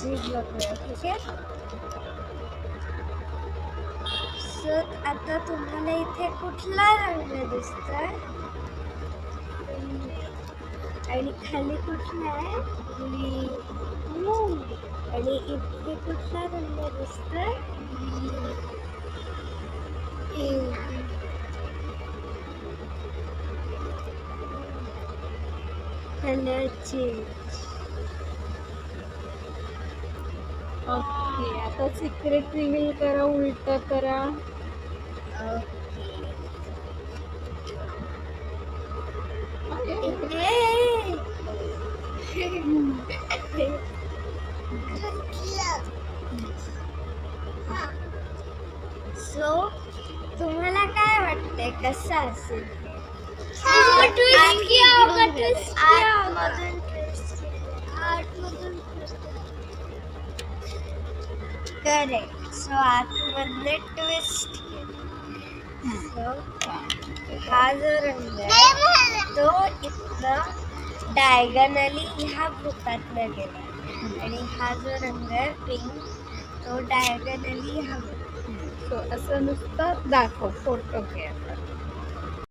झिगला ठीक आहे? सर आता तुम्हाला इथे कुठला रंग दिसतोय? आणि खाली कुठला आहे? आणि इथे कुठला रंग दिसतोय? चेंज ओके आता सिक्रेट रिव्हील करा उलट करा. सो तुम्हाला काय वाटतंय? कसं असेल? करेक्ट सो आतमधले ट्विस्ट हा जो रंग आहे तो इथनं डायगनली ह्या भूतातनं गेला. आणि हा जो रंग आहे पिंक तो डायगनली हा सो असं नुसतं दाखव फोटो घे